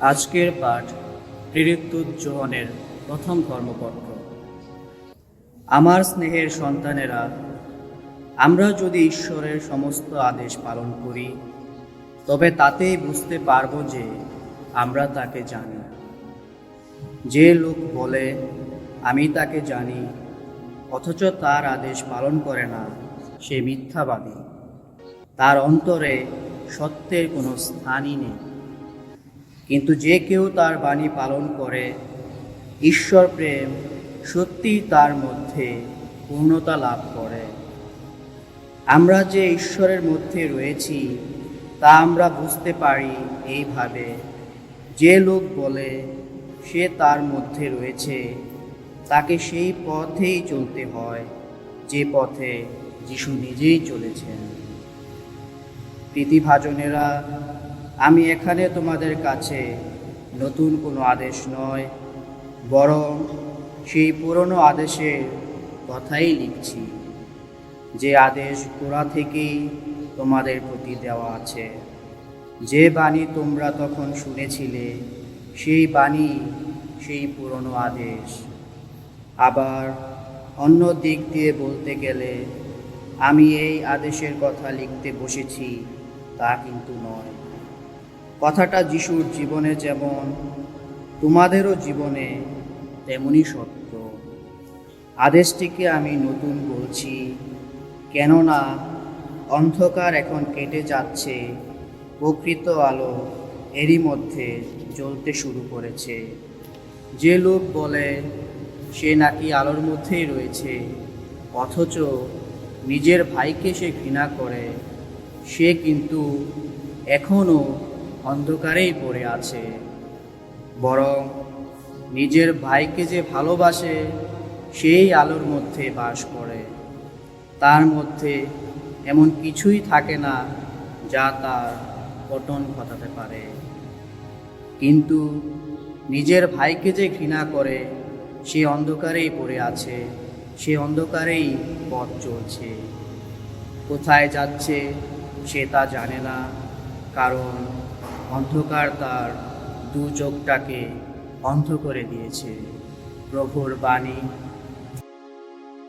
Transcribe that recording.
আজকের পাঠ প্রেরিতুজ্জোহনের প্রথম কর্মপত্র আমার স্নেহের সন্তানেরা, আমরা যদি ঈশ্বরের সমস্ত আদেশ পালন করি, তবে তাতেই বুঝতে পারব যে আমরা তাকে জানি। যে লোক বলে, আমি তাকে জানি, অথচ তার আদেশ পালন করে না, সে মিথ্যাবাদী। তার অন্তরে সত্যের কোনো স্থানই নেই। কিন্তু যে কেউ তার বাণী পালন করে, ঈশ্বর প্রেম সত্যিই তার মধ্যে পূর্ণতা লাভ করে। আমরা যে ঈশ্বরের মধ্যে রয়েছি, তা আমরা বুঝতে পারি এইভাবে, যে লোক বলে সে তার মধ্যে রয়েছে, তাকে সেই পথেই চলতে হয়, যে পথে যিশু নিজেই চলেছেন। প্রীতিভাজনেরা আমি এখানে তোমাদের কাছে নতুন কোনো আদেশ নয়, বরং সেই পুরনো আদেশের কথাই লিখছি, যে আদেশ গোড়া থেকেই তোমাদের প্রতি দেওয়া আছে। যে বাণী তোমরা তখন শুনেছিলে, সেই বাণী, সেই পুরনো আদেশ। আবার অন্য দিক দিয়ে বলতে গেলে, আমি এই আদেশের কথা লিখতে বসেছি, তা কিন্তু নয়। কথাটা যিশুর জীবনে যেমন, তোমাদেরও জীবনে তেমনই সত্য। আদেশটিকে আমি নতুন বলছি, কেননা অন্ধকার এখন কেটে যাচ্ছে, প্রকৃত আলো এরই মধ্যে জ্বলতে শুরু করেছে। যে লোক বলে, সে নাকি আলোর মধ্যেই রয়েছে, অথচ নিজের ভাইকে সে ঘৃণা করে, সে কিন্তু এখনও অন্ধকারেই পড়ে আছে। বরং নিজের ভাইকে যে ভালোবাসে, সেই আলোর মধ্যে বাস করে। তার মধ্যে এমন কিছুই থাকে না যা তার পতন ঘটাতে পারে। কিন্তু নিজের ভাইকে যে ঘৃণা করে, সে অন্ধকারেই পড়ে আছে, সে অন্ধকারেই পথ চলছে। কোথায় যাচ্ছে, সে তা জানে না। কারণ অন্ধকার তার দু চোখটাকে অন্ধ করে দিয়েছে। প্রভুর বাণী